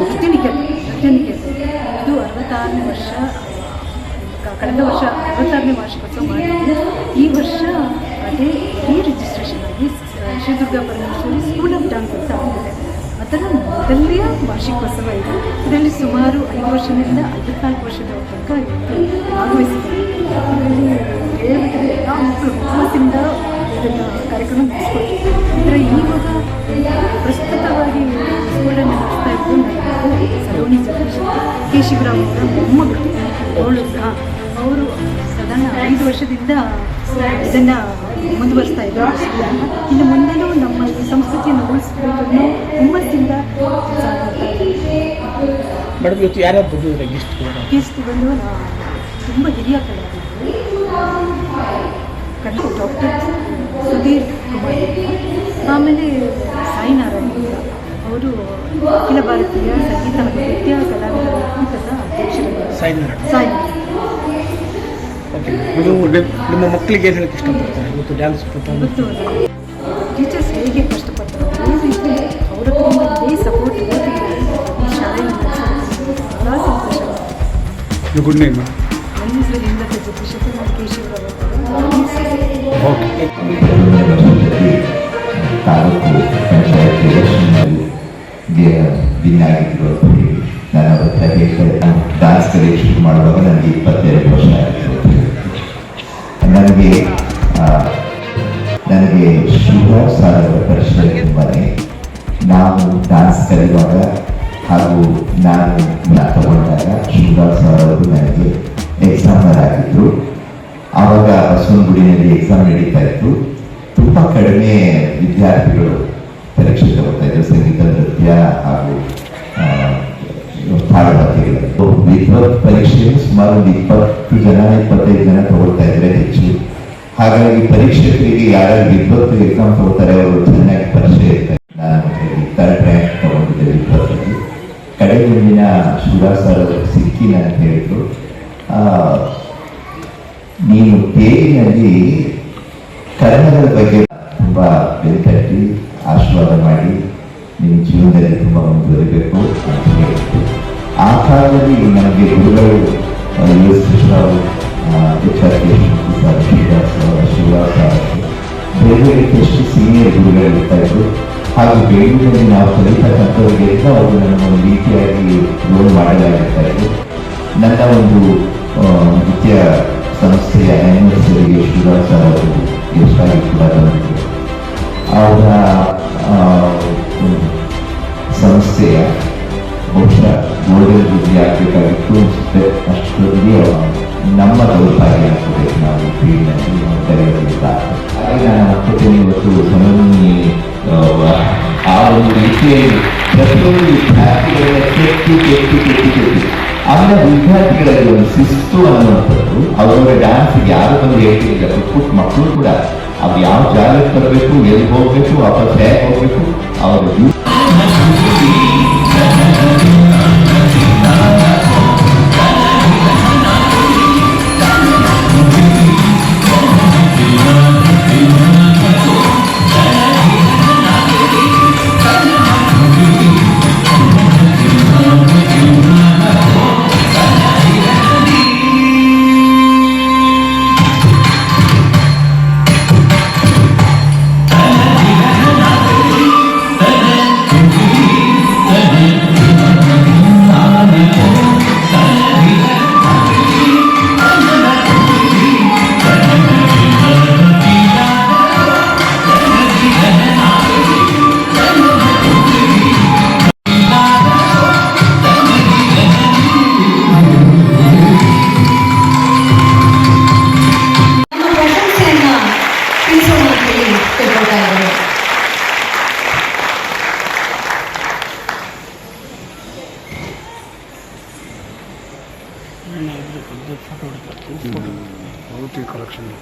ನೃತ್ಯನಿಕೇತನ ನೃತ್ಯನಿಕೇತನ ಇದು ಅರವತ್ತಾರನೇ ವರ್ಷ ಕಳೆದ ವರ್ಷ ಅರವತ್ತಾರನೇ ವಾರ್ಷಿಕೋತ್ಸವ ಮಾಡಿದ್ದು ಈ ವರ್ಷ ಅದೇ ರೀ ರಿಜಿಸ್ಟ್ರೇಷನ್ ಆಗಿ Shridurga Parameshwari school of dance ಅಂತ ಆಗಿದೆ ಅದರ ಮೊದಲನೆಯ ವಾರ್ಷಿಕೋತ್ಸವ ಇದೆ ಇದರಲ್ಲಿ ಸುಮಾರು ಐದು ವರ್ಷದಿಂದ ಐವತ್ನಾಲ್ಕು ವರ್ಷದ ತನಕ ಭಾಗವಹಿಸಿದ್ದಾರೆ ಇದರಲ್ಲಿ ಹೇಳ್ಬೇಕಾದ್ರೆ ಎಲ್ಲ ಮಕ್ಕಳು ಹುಮ್ಮಸ್ಸಿಂದ ಇದನ್ನು ಕಾರ್ಯಕ್ರಮ ನಡೆಸ್ಕೊಟ್ಟಿದ್ದಾರೆ ಇದರ ಇವಾಗ ಪ್ರಸ್ತುತವಾಗಿ ಸ್ಕೂಲನ್ನು ನಡೆಸ್ತಾ ಇದ್ದು ಕೆ. ಶಿವರಾಮ್ ಅವರ ಮೊಮ್ಮಗಳು. ಅವಳು ಅವರು ಸಾಧಾರಣ ಐದು ವರ್ಷದಿಂದ ಇದನ್ನು ಮುಂದುವರಿಸ್ತಾ ಇದ್ದಾರೆ ಇನ್ನು ಮುಂದೆನೂ ನಮ್ಮ ಸಂಸ್ಕೃತಿಯನ್ನು ಉಳಿಸ್ಕೊಂಡು ಹುಮ್ಮಸ್ಸಿಂದ ಮೇಡಮ್ ಇವತ್ತು ಯಾರ್ಯಾರು ಬಂದಿದ್ದಾರೆ ಗೆಸ್ಟ್ ಗೆಸ್ಟ್ ಬಂದು ತುಂಬ ಹಿರಿಯ ಕಲಾವಿದರು. ಕಣ್ಣು ಡಾಕ್ಟರ್ ಸುಧೀರ್. ಕುಮಾರ್ ಆಮೇಲೆ ಸಾಯಿನಾರಾಯಣ. ಅವರು ಅಖಿಲ ಭಾರತೀಯ ಸಂಗೀತ ಮತ್ತು ನೃತ್ಯ ಕಲಾವಿದರ ಒಕ್ಕೂಟದ ನಿಮ್ಮ- ಮಕ್ಕಳಿಗೆ ಏನು ಹೇಳಕ್ಕೆ ಇಷ್ಟಪಡ್ತಾರೆ? ಇವತ್ತು ಡ್ಯಾನ್ಸ್ ಇವತ್ತು ಟೀಚರ್ಸ್ ಹೇಗೆ ಕಷ್ಟಪಡ್ತಾರೆ? ಅವರ ಸಪೋರ್ಟ್ ಗುಡ್ ನೈಟ್ ಮೇಡಮ್ ನನ್ನ ಹೆಸರು ಲಿಂಗದ ಜಗದೀಶ್ ಓಕೆ ತಾಲೂಕು ಪಂಚಾಯತ್ ಎಲೆಕ್ಷನ್ನಲ್ಲಿ ವಿನ್ ಆಗಿದ್ರು ಅಂತ ಹೇಳಿ ಮಾಡುವಾಗ ನನಗೆ ಇಪ್ಪತ್ತೆರಡು ವರ್ಷ ಆಗಿತ್ತು ನನಗೆ ನನಗೆ ಡಾನ್ಸ್ ಕಲಿಯುವಾಗ ಹಾಗೂ ನಾನು ತಗೊಂಡಾಗ ಶಿವರಾಜ್ ಸರ್ ಅವರು ನನಗೆ ಎಕ್ಸಾಮರ್ ಆಗಿದ್ರು ಆವಾಗ ಬಸವನಗುಡಿನಲ್ಲಿ ಎಕ್ಸಾಮ್ ನಡೀತಾ ಇತ್ತು. ತುಂಬ ಕಡಿಮೆ ವಿದ್ಯಾರ್ಥಿಗಳು ಪರೀಕ್ಷೆ ತಗೋತಾ ಇದ್ರು. ಸಂಗೀತ, ನೃತ್ಯ ಹಾಗೂ ತಾಳಮದ್ದಳೆಗಳು ವಿದ್ವತ್ ಪರೀಕ್ಷೆಯಲ್ಲಿ ಸುಮಾರು ಒಂದು ಇಪ್ಪತ್ತು ಜನ, ಇಪ್ಪತ್ತೈದು ಜನ ತಗೊಳ್ತಾ ಇದ್ರೆ ಹೆಚ್ಚು. ಹಾಗಾಗಿ ಪರೀಕ್ಷಕರಿಗೆ ಯಾರ್ಯಾರು ವಿದ್ವತ್ ಎಕ್ಸಾಮ್ ತಗೋತಾರೆ ಅವರು ಚೆನ್ನಾಗಿ ಪರಿಚಯ ಇರ್ತಾರೆ. ನಾನು ಥರ್ಡ್ ರ್ಯಾಂಕ್ ತಗೊಂಡಿದ್ದೆ ವಿದ್ವತ್ತಲ್ಲಿ ಕಡೆ ಮುಂದಿನ ಶಿವರಾಜ್ ಸರ್ ಅವರು ಸಿಕ್ಕಿ ಹೇಳಿದ್ರು. ನೀನು ತೇರಿನಲ್ಲಿ ಕರ್ಮದ ಬಗ್ಗೆ ತುಂಬಾ ಬೆಲ್ತಟ್ಟಿ ಆಶೀರ್ವಾದ ಮಾಡಿ ನಿಮ್ಮ ಜೀವನದಲ್ಲಿ ತುಂಬ ಮುಂದುವರಿಬೇಕು ಅಂತ ಹೇಳಿದ್ರು ಆ ಕಾಲದಲ್ಲಿ ನಮಗೆ ಗುರುಗಳು U S Krishnarao H R K sir Srinivas ಬೇರೆ ಬೇರೆ ಎಷ್ಟು ಸೀನಿಯರ್ ಗುರುಗಳು ಇದ್ರು. ಹಾಗೂ ಬೆಂಗಳೂರಿನಲ್ಲಿ ನಾವು ಕಲಿತಕ್ಕಂಥವರಿಗೆಲ್ಲ ಅವರು ನನ್ನ ಒಂದು ರೀತಿಯಾಗಿ ರೋಲ್ ಮಾಡಲಾಗಿರ್ತಾ ಇದ್ರು. ನನ್ನ ಒಂದು ನೃತ್ಯ ಸಂಸ್ಥೆಯ ಆ್ಯನಿವರ್ಸರಿಗೆ ಶಿವರಾಜ್ ಸರ್ ಅವರು ಗೆಸ್ಟಾಗಿ ಕೂಡ ಅವರ ಸಂಸ್ಥೆಯ ಬಹುಶಃ ಗೋಲ್ಡನ್ ವೃದ್ಧಿ ಆಗಬೇಕಾಗಿತ್ತು ಅಷ್ಟರಲ್ಲಿ ನಮ್ಮ ದೌರ್ಭಾಗ್ಯ ಆಗ್ತದೆ ನಾವು ಫೀಲ್ಡ್ನಲ್ಲಿ ಕರೆಯೋದ್ರಿಂದ ಹಾಗೆ ನಾನು ಇವತ್ತು ಸಮನ್ವಿ ಆ ಒಂದು ರೀತಿಯಲ್ಲಿ ಪ್ರತಿಯೊಂದು ವಿದ್ಯಾರ್ಥಿಗಳನ್ನ ಕೆತ್ತಿ ಕೆತ್ತಿ ಕೆತ್ತಿ ಆಮೇಲೆ ವಿದ್ಯಾರ್ಥಿಗಳಲ್ಲಿ ಒಂದು ಶಿಸ್ತು ಅನ್ನುವಂಥದ್ದು, ಅವರವರ ಡ್ಯಾನ್ಸ್ ಯಾರು ಬಂದು ಹೇಳ್ತಿಲ್ಲ ಪುಟ್ ಮಕ್ಕಳು ಕೂಡ. ಅವ್ರು ಯಾವ ಜಾಗಕ್ಕೆ ಬರಬೇಕು, ಎಲ್ಲಿ ಹೋಗ್ಬೇಕು, ವಾಪಸ್ ಹೇಗೆ ಹೋಗ್ಬೇಕು, ಅವರ नहीं बिल्कुल फ़ोटो फ़ोटो बहुत ही कलेक्शन है।